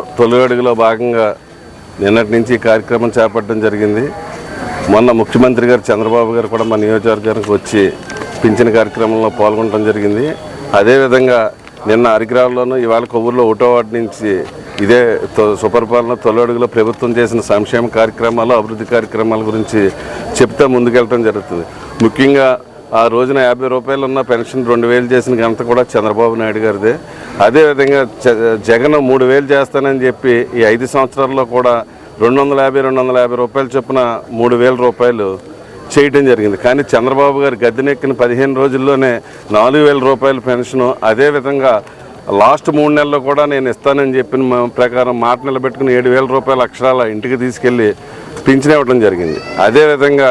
తొలి అడుగులో భాగంగా నిన్నటి నుంచి ఈ కార్యక్రమం చేపట్టడం జరిగింది. మొన్న ముఖ్యమంత్రి గారు చంద్రబాబు గారు కూడా మా నియోజకవర్గానికి వచ్చి పింఛన్ కార్యక్రమంలో పాల్గొనడం జరిగింది. అదేవిధంగా నిన్న అరిగ్రామంలోనూ ఇవాళ కొవ్వూరులో ఒకటో వార్డు నుంచి ఇదే తొ- సుపరిపాలన తొలి అడుగులో ప్రభుత్వం చేసిన సంక్షేమ కార్యక్రమాలు అభివృద్ధి కార్యక్రమాల గురించి చెప్తే ముందుకెళ్ళటం జరుగుతుంది. ముఖ్యంగా ఆ రోజున యాభై రూపాయలు ఉన్న పెన్షన్ రెండు వేలు చేసిన ఘనత కూడా చంద్రబాబు నాయుడు గారిదే. అదేవిధంగా జగన్ మూడు వేలు చేస్తానని చెప్పి ఈ ఐదు సంవత్సరాల్లో కూడా రెండు వందల యాభై రెండు వందల యాభై రూపాయలు చొప్పున మూడు వేల రూపాయలు చేయటం జరిగింది. కానీ చంద్రబాబు గారు గద్దెనెక్కిన పదిహేను రోజుల్లోనే నాలుగు వేల రూపాయల పెన్షను అదేవిధంగా లాస్ట్ మూడు నెలల్లో కూడా నేను ఇస్తానని చెప్పిన ప్రకారం మాట నిలబెట్టుకుని ఏడు వేల రూపాయల అక్షరాల ఇంటికి తీసుకెళ్ళి పింఛన్ ఇవ్వడం జరిగింది. అదేవిధంగా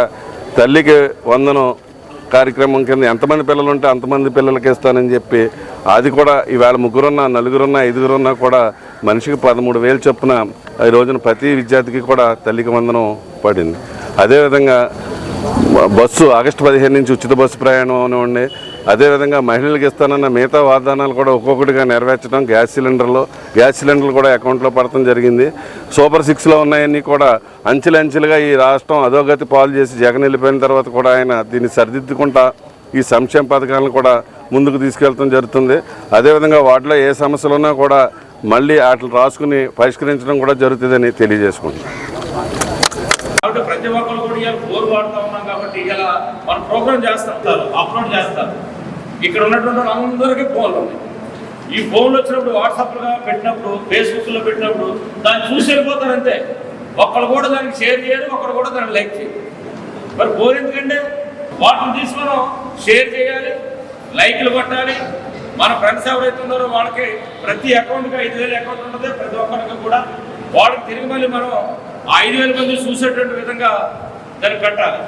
తల్లికి వందనం కార్యక్రమం కింద ఎంతమంది పిల్లలు ఉంటే అంతమంది పిల్లలకి ఇస్తానని చెప్పి అది కూడా ఈవేళ ముగ్గురున్నా నలుగురున్నా ఐదుగురున్నా కూడా మనిషికి పదమూడు వేలు చొప్పున ఈ రోజున ప్రతి విద్యార్థికి కూడా తల్లికి వందనం పడింది. అదేవిధంగా బస్సు ఆగస్టు పదిహేను నుంచి ఉచిత బస్సు ప్రయాణం ఉండే అదేవిధంగా మహిళలకు ఇస్తానన్న మిగతా వాగ్దానాలు కూడా ఒక్కొక్కటిగా నెరవేర్చడం గ్యాస్ సిలిండర్లు గ్యాస్ సిలిండర్లు కూడా అకౌంట్లో పడటం జరిగింది. సూపర్ సిక్స్లో ఉన్నాయన్నీ కూడా అంచెలంచెలుగా ఈ రాష్ట్రం అధోగతి పాలు చేసి జగన్ వెళ్ళిపోయిన తర్వాత కూడా ఆయన దీన్ని సరిదిద్దుకుంటా ఈ సంక్షేమ పథకాలను కూడా ముందుకు తీసుకెళ్తాం జరుగుతుంది. అదేవిధంగా వాటిలో ఏ సమస్యలు ఉన్నా కూడా మళ్ళీ వాటిని రాసుకుని పరిష్కరించడం కూడా జరుగుతుందని తెలియజేసుకుంటున్నాం. ప్రతి ఒక్కరు కూడా ఇవాళ ఫోన్ వాడుతూ ఉన్నాం కాబట్టి ఇలా మనం ప్రోగ్రామ్ చేస్తారు అప్లోడ్ చేస్తారు. ఇక్కడ ఉన్నటువంటి వాళ్ళందరికీ ఫోన్లు ఉన్నాయి. ఈ ఫోన్లు వచ్చినప్పుడు వాట్సాప్లో పెట్టినప్పుడు ఫేస్బుక్లో పెట్టినప్పుడు దాన్ని చూసి వెళ్ళిపోతారు అంతే. ఒక్కరు కూడా దానికి షేర్ చేయరు ఒకరు కూడా దాన్ని లైక్ చేయరు. మరి ఫోన్ ఎందుకంటే వాటిని తీసి మనం షేర్ చేయాలి లైక్లు కొట్టాలి. మన ఫ్రెండ్స్ ఎవరైతే ఉన్నారో వాళ్ళకి ప్రతి అకౌంట్కి ఐదు వేలు అకౌంట్ ఉంటుంది ప్రతి ఒక్కరికి కూడా వాళ్ళకి తిరిగి మళ్ళీ మనం ఆ ఐదు వేల మంది చూసేటువంటి విధంగా దాన్ని కట్టాలి.